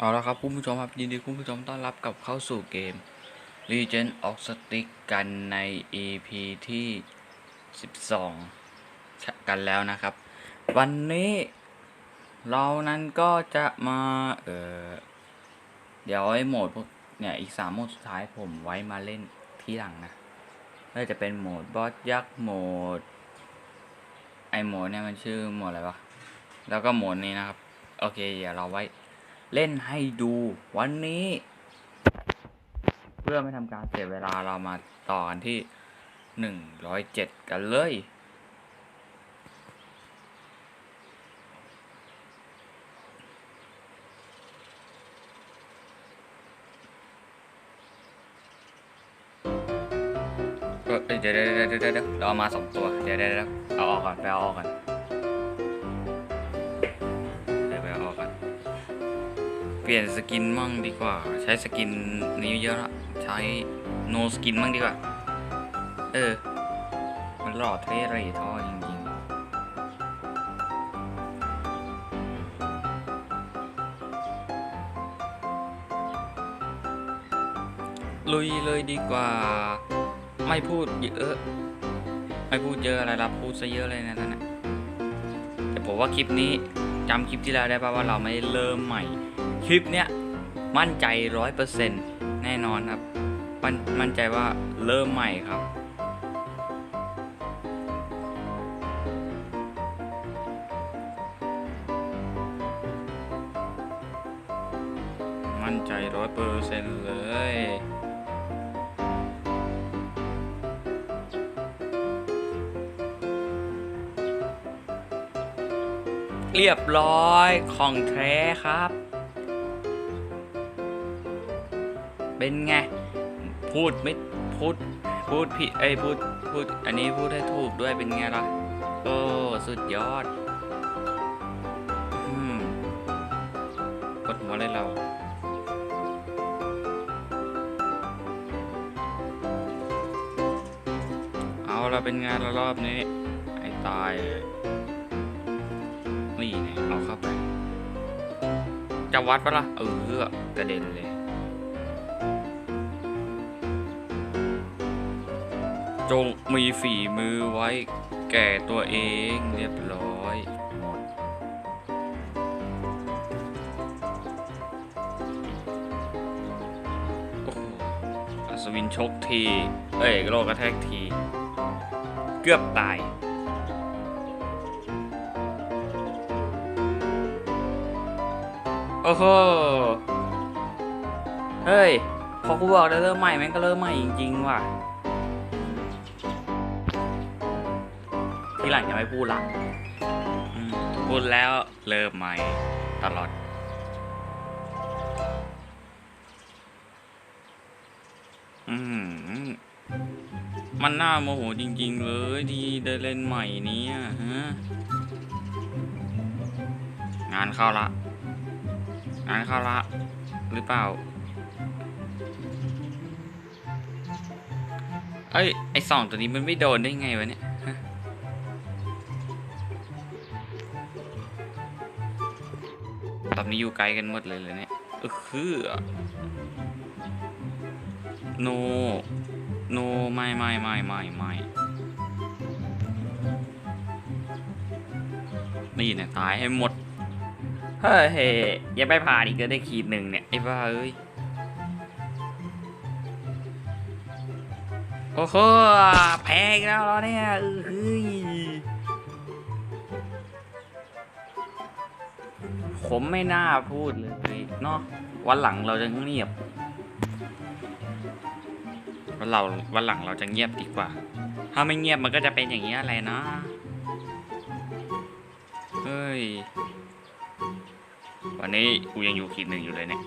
เอาละครับคุณผู้ชมครับ ยินดีคุณผู้ชมต้อนรับกับเข้าสู่เกม Legend of Stick กันใน EP ที่ 12 กันแล้วนะครับ วันนี้เรานั้นก็จะมาเออเดี๋ยวไอ้โหมดพวกเนี่ย อีกสามโหมดสุดท้ายผมไว้มาเล่นที่หลังนะก็จะเป็นโหมดบอสยักษ์โหมด ไอโหมดเนี่ยมันชื่อโหมดอะไรวะ แล้วก็โหมดนี้นะครับ โอเค เดี๋ยวเราไว้ เล่นให้ดูวันนี้ เพื่อไม่ทำการเสียเวลาเรามาต่อกันที่หนึ่งร้อยเจ็ดกันเลย เดี๋ยวเดี๋ยวเดี๋ยวเดี๋ยวเราเอามาสองตัวเดี๋ยวเดี๋ยวเดี๋ยวเอาออกก่อนไปเอาออกก่อน ปลี่ยนสกินมั่งดีกว่า ใช้สกินนี้เยอะละใช้โนสกินมั่งดีกว่า เออ มันหล่อเท่ไรท่อจริงๆ ลุยเลยดีกว่า ไม่พูดเยอะ ไม่พูดเยอะอะไรละพูดซะเยอะเลยนะท่านนะแต่ผมว่าคลิปนี้จำคลิปที่แล้วได้ป่าว่าเราไม่เริ่มใหม่ คลิปเนี้ยมั่นใจร้อยเปอร์เซ็นต์แน่นอนครับ มั่นมั่นใจว่าเริ่มใหม่ครับ มั่นใจร้อยเปอร์เซ็นต์เลยเรียบร้อยของแท้ครับ เป็นไง พูดไม่พูด พูดผิดเอ้ยพูดพูดอันนี้พูดให้ถูกด้วยเป็นไงล่ะ โอ้ สุดยอดอืมปวดหัวเลยเราเอาเราเป็นไงละรอบนี้ไอ้ตายเลยนี่ไงเอาเข้าไป จะวัดปะล่ะเออกระเด็นเลย จงมีฝีมือไว้แก่ตัวเองเรียบร้อยหมดโอ้โหอัศวินชกที เอ้ยโลกกระแทกที เกือบตายโอ้โห เฮ้ย พอกูบอกได้เริ่มใหม่แม่งก็เริ่มใหม่จริง ๆ ว่ะ ทีหลังจะไม่พูดละอืมพูดแล้วเริ่มใหม่ตลอด อืมมันน่าโมโหจริง ๆ เลยที่ได้เล่นใหม่เนี้ฮะ งานเข้าละ งานเข้าละ หรือเปล่า เอ้ย ไอสองตัวนี้มันไม่โดนได้ไงวะเนี่ย นี้อยู่ไกลกันหมดเลยเลยเนี่ยเออคือโนโนไม่ไม่ไม่ไม่ไม่นี่เนี่ยตายให้หมด เฮ้ยย่าไปผ่านอีกก็ได้ขีดหนึ่งเนี่ย ไอ้บ้าเอ้ย โอ้โหแพ้อีกแล้วเหรอเนี่ยเออเฮ้ย ผมไม่น่าพูดเลยเนาะวันหลังเราจะเงียบวันเราวันหลังเราจะเงียบดีกว่า ถ้าไม่เงียบมันก็จะเป็นอย่างนี้อะไรนะเฮ้ยวันนี้กูยังอยู่ขีดหนึ่งอยู่เลยเนี่ย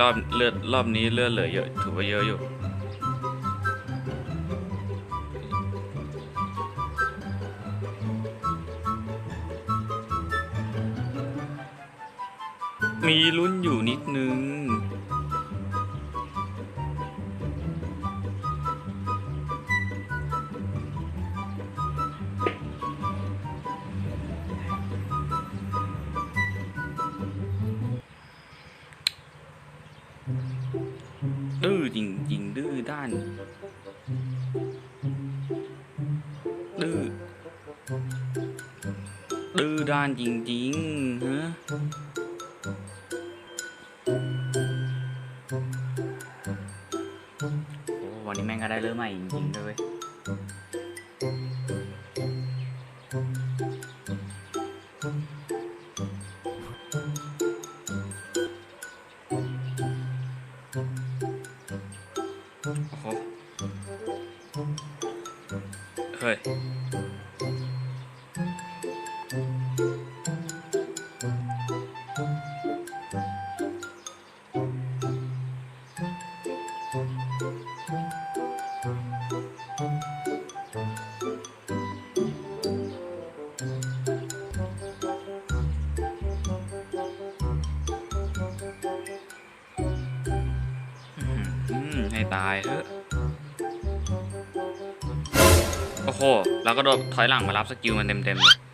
รอบเลือดรอบนี้เลือดเหลือเยอะถือว่าเยอะอยู่มีลุ้นอยู่นิดนึง ดื้อด้านจริงๆ ฮะวันนี้แม่งก็ได้เริ่มใหม่จริงๆเลย ตายเฮ้ะโอ้โหแล้วก็โดดถอยหลังมารับสกิลมันเต็มๆ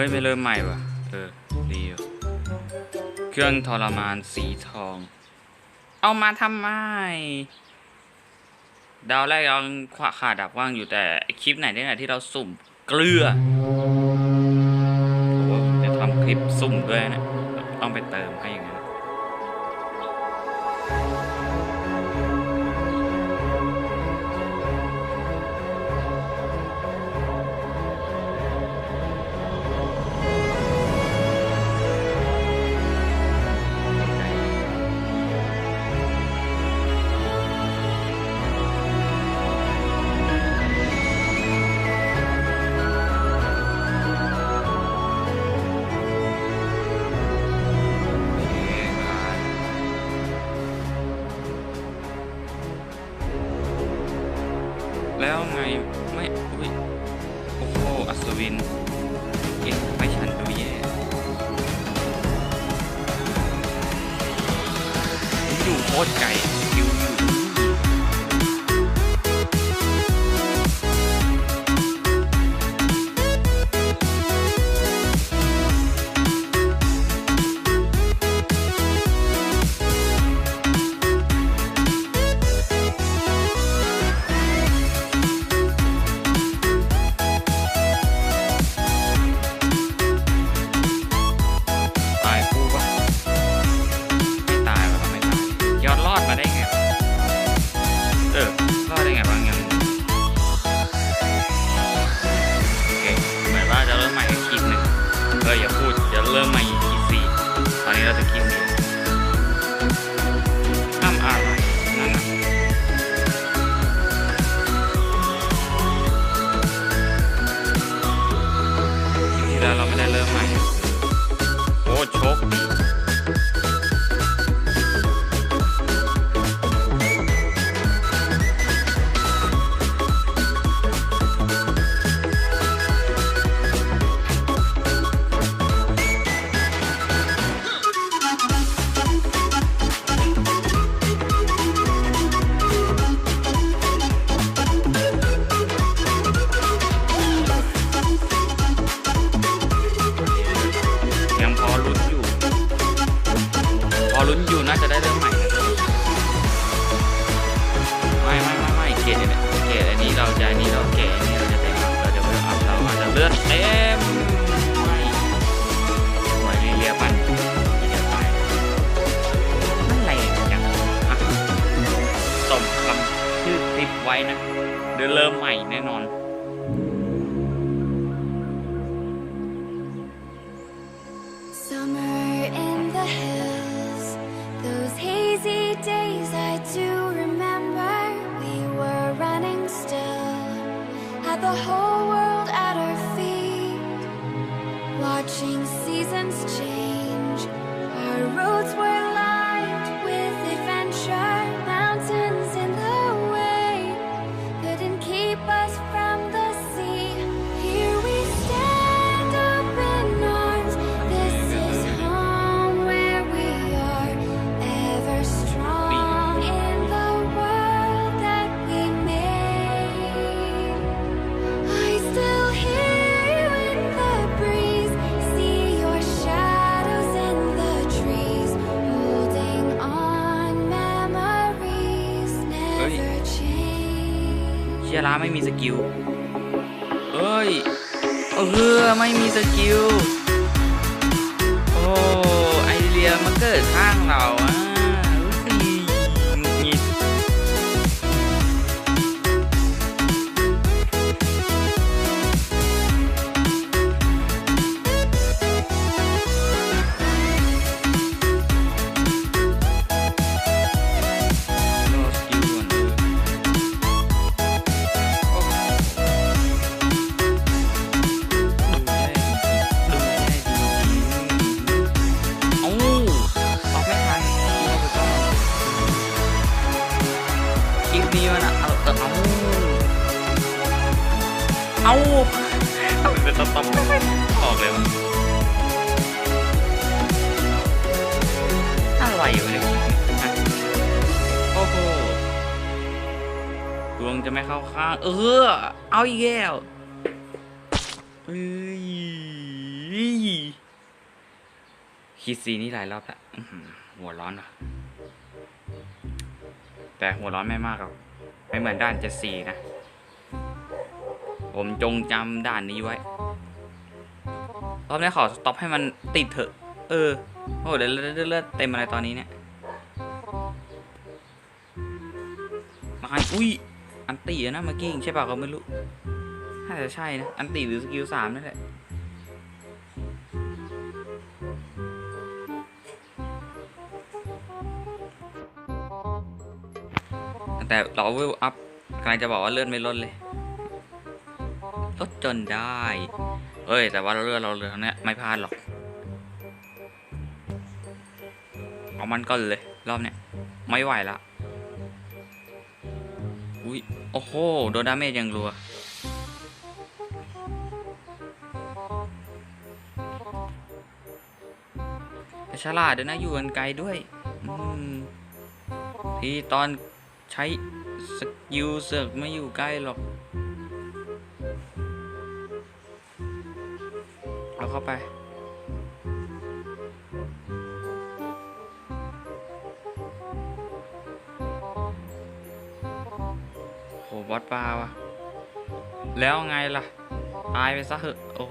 เฮ้ยไปเริ่มใหม่ว่ะ เออดีเครื่องทรมานสีทอง เอามาทำไม ดาวแรกยัเราขาดดับว่างอยู่แต่คลิปไหนเนี่ยที่เราสุ่มเกลือโอ้จะทำคลิปสุ่มด้วยนะ ต้องไปเติมให้ Summer in the hills. ไม่มีสกิลเอ้ยเออไม่มีสกิลโอ้ไอเรียมันเกิดข้า เป็นตอบไม่ได้ออกเลยวะอะไรวะเนี่ยโอ้โหดวงจะไม่เข้าข้างเออ เอาอีกแล้วเอ้ยคิดซีนี่หลายรอบละอื้อหือหัวร้อนอะ แต่หัวร้อนไม่มากหรอกไม่เหมือนด้านเจ็ดสี่นะ ผมจงจำด่านนี้ไว้ รอบนี้ขอสต็อปให้มันติดเถอะ เออ โอ้เดี๋ยวเลือดเลือดเต็มอะไรตอนนี้เนี่ย มาอุ้ย อันตีนะเมื่อกี้ใช่ป่ะก็ไม่รู้ น่าจะใช่นะ อันตีหรือสกิลสามนั่นแหละแต่เราวิวอัพกำลังจะบอกว่าเลื่อนไม่ลดเลย จนได้ เอ้ย แต่ว่าเราเลือเราเรือนเนี้ยไม่พลาดหรอก เอามันก่อนเลย รอบเนี้ยไม่ไหวละ อุ้ย โอ้โห โดนดาเมจยังรัวแต่ฉลาดด้วยนะ อยู่กันไกลด้วย ที่ตอนใช้สกิลเสือกไม่อยู่ใกล้หรอกาไป โหบอสปลาวะแล้วไงล่ะ ตายไปซะเหอะ โอ้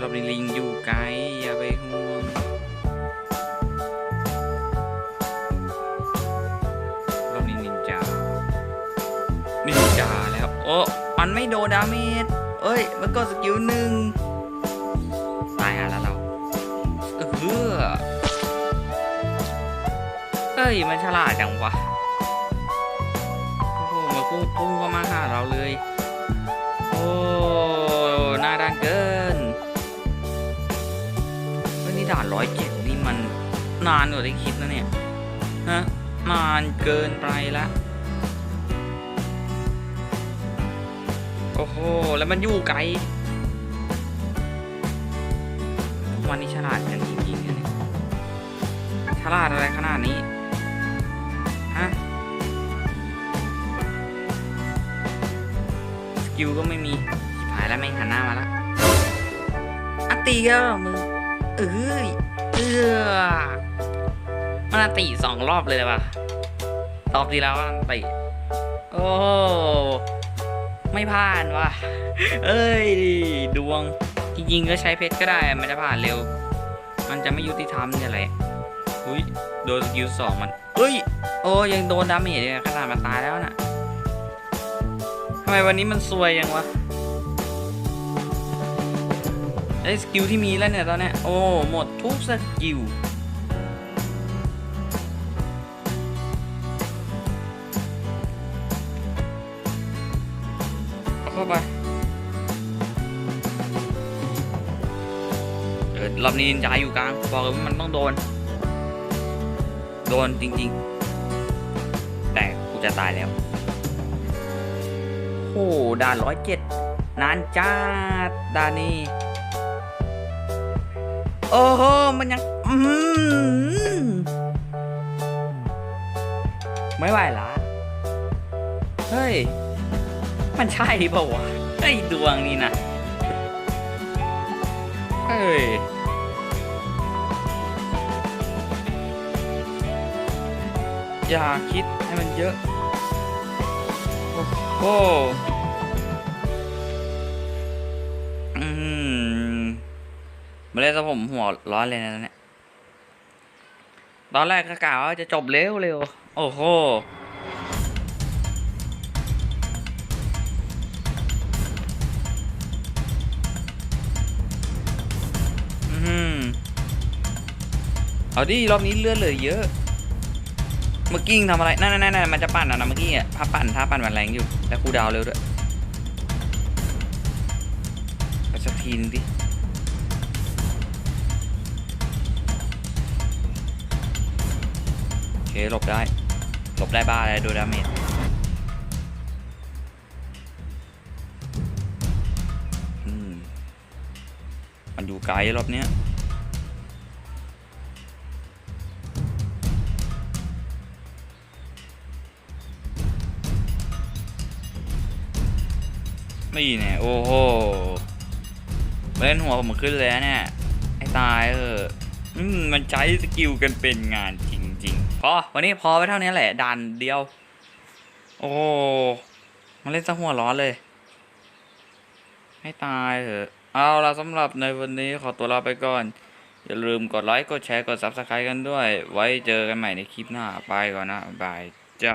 รอบนี้ลิงอยู่ไกลอย่าไปห่วงรอบนี้นินจา นินจาแล้ว โอ้ มันไม่โดนดาเมจเอ้ย มันก็สกิลหนึ่งตายหาแล้วเราเออเอ้ย มันฉลาดจังวะ ด่านร้อยเจ็ดนี่มันนานกว่าที่คิดนะเนี่ยฮะนานเกินไปละโอ้โหแล้วมันอยู่ไกลวันนี้ฉลาดกันจริงๆเนี่ยฉลาดอะไรขนาดนี้ฮะสกิลก็ไม่มีชิบหายแล้วแม่หันหน้ามาล้วอันตีก็มึง เอ้ยเออมันอันตีสองรอบเลยเลยว่ะรอบที่แล้วอันตีโอ้ไม่ผ่านว่ะ เอ้ย ดวง จริงๆก็ใช้เพชรก็ได้ มันจะผ่านเร็ว มันจะไม่ยุติธรรมเนี่ยแหละอุ้ย โดนสกิลสองมันเอ้ย โอ้ยังโดนดาเมจเลยขนาดมันตายแล้วน่ะทำไมวันนี้มันซวยยังวะ ไอ้สกิลที่มีแล้วเนี่ยตอนนี้โอ้หมดทุกสกิลเข้าไปเออรอบนี้นินจาอยู่กลางบอกเลยว่ามันต้องโดน โดนจริงๆ แต่กูจะตายแล้วโหด่านร้อยเจ็ดนานจ้าดด่านนี้ โอ้โห มันยัง อืมไม่ไหวละเฮ้ย มันใช่เปล่าวะไอ้ดวงนี่นะเฮ้ยอย่าคิดให้มันเยอะ โอ้โห มาเล่นซะผมหัวร้อนเลยนะเนี่ย ตอนแรกก็กล่าวว่าจะจบเร็วเร็ว โอ้โหอืมเอาดิรอบนี้เลื่อดเลือเยอะ เมื่อกี้ยิงทำอะไร นั่นนั่นนั่นมันจะปั่นอะนะเมื่อกี้อะถ้าปั่นถ้าปั่นมันแรงอยู่ แล้วคูดาวเร็วด้วยไปสักทีนึงดิ หลบได้ หลบได้บ้าเลยดูดาเมจอืมมันอยู่ไกลรอบเนี้ยนี่เนี่ยโอ้โหเล่นหัวผมขึ้นเลยนะเนี่ยไอ้ตายเออมันใช้สกิลกันเป็นงานจริง พอวันนี้พอไปเท่านี้แหละดันเดียว โอ้โหมาเล่นซะหัวร้อนเลย ให้ตายเถอะ เอาละสำหรับในวันนี้ขอตัวลาไปก่อน อย่าลืมกดไลค์ กดแชร์ กด Subscribe กันด้วย ไว้เจอกันใหม่ในคลิปหน้า ไปก่อนนะบายจ้า